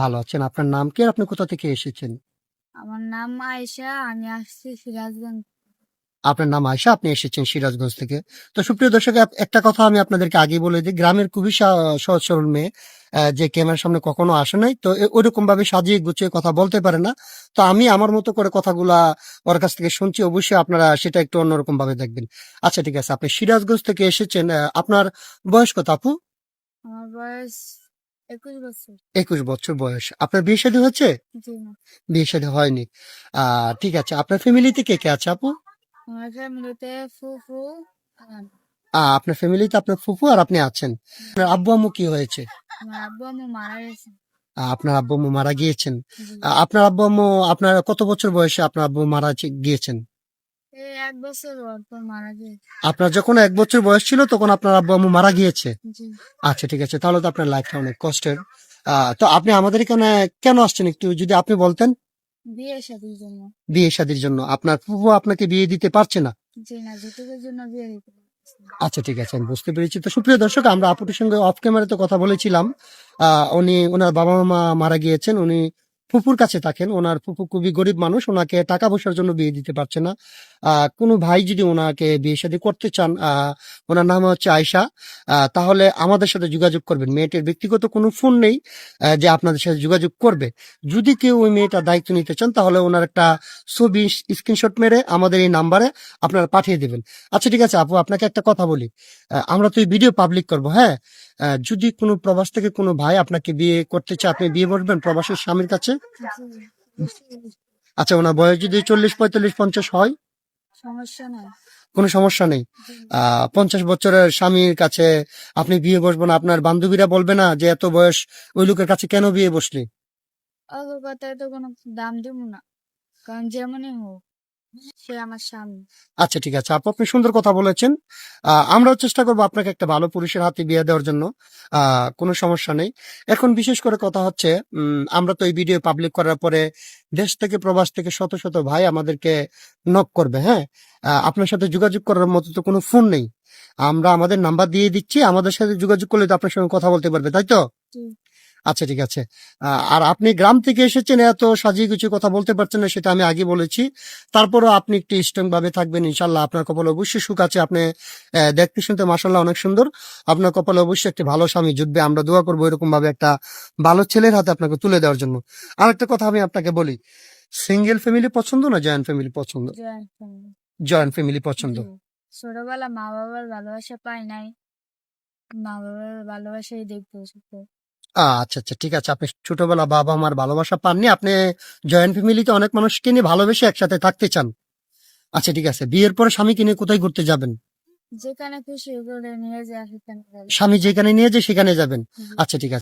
ভালো আছেন। আপনার নাম কি আর আপনি কোথা থেকে এসেছেন? আমার নাম আয়েশা আমি আসছি সিরাজগঞ্জ। আপনার নাম আয়সা আপনি এসেছেন সিরাজগঞ্জ থেকে। তো সুপ্রিয় দর্শক একটা কথা আমি আপনাদেরকে আগে বলে দিই। গ্রামের খুবই সহজ সরল মেয়ে যে ক্যামেরার সামনে কখনো আসে নাই তো ওইরকম ভাবে সাজিয়ে গুছিয়ে কথা বলতে পারে না। তো আমি আমার মতো করে কথাগুলা ওর কাছ থেকে শুনছি অবশ্যই আপনারা সেটা একটু অন্যরকম ভাবে দেখবেন। আচ্ছা ঠিক আছে। আপনি সিরাজগঞ্জ থেকে এসেছেন আপনার বয়স কত আপু? আমার বয়স একুশ বছর। বয়স। আপনার বিয়ে শাদী হয়েছে? বিয়ে শাদী হয়নি। আহ ঠিক আছে। আপনার ফ্যামিলিতে কে কে আছে আপু? আমার ফ্যামিলিতে ফুফু আহ, আপনার ফ্যামিলিতে আপনার ফুফু আর আপনি আছেন। আপনার আব্বু আম্মু কি হয়েছে? আব্বু আম্মু মারা গেছে। আপনার আব্বু আম্মু মারা গিয়েছেন। আপনার আব্বু আম্মু আপনার কত বছর বয়সে আপনার আব্বু মারা গিয়েছেন? এক বছর মারা গেছে আপনার যখন এক বছর বয়স ছিল তখন আপনার আব্বু আম্মু মারা গিয়েছে? আচ্ছা ঠিক আছে। তাহলে তো আপনার লাইফটা অনেক কষ্টের। তো আপনি আমাদের এখানে কেন আসছেন একটু যদি আপনি বলতেন? বিয়ে শাদির জন্য। বিয়ে শাদির জন্য। আপনার ফুফু আপনাকে বিয়ে দিতে পারছে না? জি না যৌতুকের জন্য বিয়ে দিতে আচ্ছা ঠিক আছে আমি বুঝতে পেরেছি। তো সুপ্রিয় দর্শক আমরা আপুটির সঙ্গে অফ ক্যামেরাতে কথা বলেছিলাম। আহ, উনি ওনার বাবা মা মারা গিয়েছেন। উনি ফুপুর কাছে থাকেন। ওনার ফুপু খুবই গরিব মানুষ। ওনাকে টাকা পয়সার জন্য বিয়ে দিতে পারছে না। কোনো ভাই যদি ওনাকে বিয়ে শাদী করতে চান আহ, ওনার নাম হচ্ছে আয়শা আহ, তাহলে আমাদের সাথে যোগাযোগ করবেন। মেয়েটির ব্যক্তিগত কোনো ফোন নেই যে আপনাদের সাথে যোগাযোগ করবে। যদি কেউ ওই মেয়েটার দায়িত্ব নিতে চান তাহলে ওনার একটা ছবি স্ক্রিনশট মেরে আমাদের এই নাম্বারে আপনারা পাঠিয়ে দেবেন। আচ্ছা ঠিক আছে আপু আপনাকে একটা কথা বলি। আমরা তো এই ভিডিও পাবলিক করব হ্যাঁ? যদি কোনো প্রবাস থেকে কোনো ভাই আপনাকে বিয়ে করতে চায় আপনি বিয়ে বসবেন প্রবাসের স্বামীর কাছে? আচ্ছা ওনার বয়স যদি চল্লিশ পঁয়তাল্লিশ পঞ্চাশ হয়? কোনো সমস্যা নেই। আহ পঞ্চাশ বছরের স্বামীর কাছে আপনি বিয়ে বসবেন আপনার বান্ধবীরা বলবে না যে এত বয়স ওই লোকের কাছে কেন বিয়ে বসলি? কথায় তো কোনো দাম দিব না। কারণ যেমনই হোক সে আমার স্বামী। আচ্ছা ঠিক আছে। আপু আপনি সুন্দর কথা বলেছেন। আহ, আমরাও চেষ্টা করব আপনাকে একটা ভালো পুরুষের হাতে বিয়ে দেওয়ার জন্য। কোনো সমস্যা নেই। এখন বিশেষ করে কথা হচ্ছে আমরা তো এই ভিডিও পাবলিক করার পরে দেশ থেকে প্রবাস থেকে শত শত ভাই আমাদেরকে নক করবে হ্যাঁ? আপনার সাথে যোগাযোগ করার মতো তো কোনো ফোন নেই। আমরা আমাদের নাম্বার দিয়ে দিচ্ছি আমাদের সাথে যোগাযোগ করলে তো আপনার সঙ্গে কথা বলতে পারবে তাই তো। আচ্ছা ঠিক আছে। আর আপনি গ্রাম থেকে এসেছেন এত সাজিয়ে কিছু কথা বলতে পারছেন না সেটা আমি আগে বলেছি। তারপরও আপনি একটু স্ট্রং ভাবে থাকবেন ইনশাল্লাহ আপনার কপালে অবশ্যই সুখ আছে। আপনি দেখতে শুনতে মাসাল্লাহ অনেক সুন্দর। আপনার কপালে অবশ্যই একটি ভালো স্বামী জুটবে। আমরা দোয়া করব এরকম ভাবে একটা ভালো ছেলের হাতে আপনাকে তুলে দেওয়ার জন্য। আর একটা কথা আমি আপনাকে বলি সিঙ্গেল ফ্যামিলি পছন্দ না জয়েন্ট ফ্যামিলি পছন্দ? Joint family. পছন্দ? ছোটবেলা মা বাবার ভালোবাসা পাই নাই। মা বাবার ভালোবাসাই। আহ, আচ্ছা আচ্ছা ঠিক আছে। আপনি ছোটবেলা বাবা মার ভালোবাসা পাননি। আপনি জয়েন্ট ফ্যামিলিতে অনেক মানুষকে নিয়ে ভালোবেসে একসাথে থাকতে চান। আচ্ছা ঠিক আছে। বিয়ের পরে স্বামীকে নিয়ে কোথায় ঘুরতে যাবেন? যেখানে খুশি নিয়ে যায় স্বামী যেখানে নিয়ে যায় সেখানে যাবেন। আচ্ছা ঠিক আছে।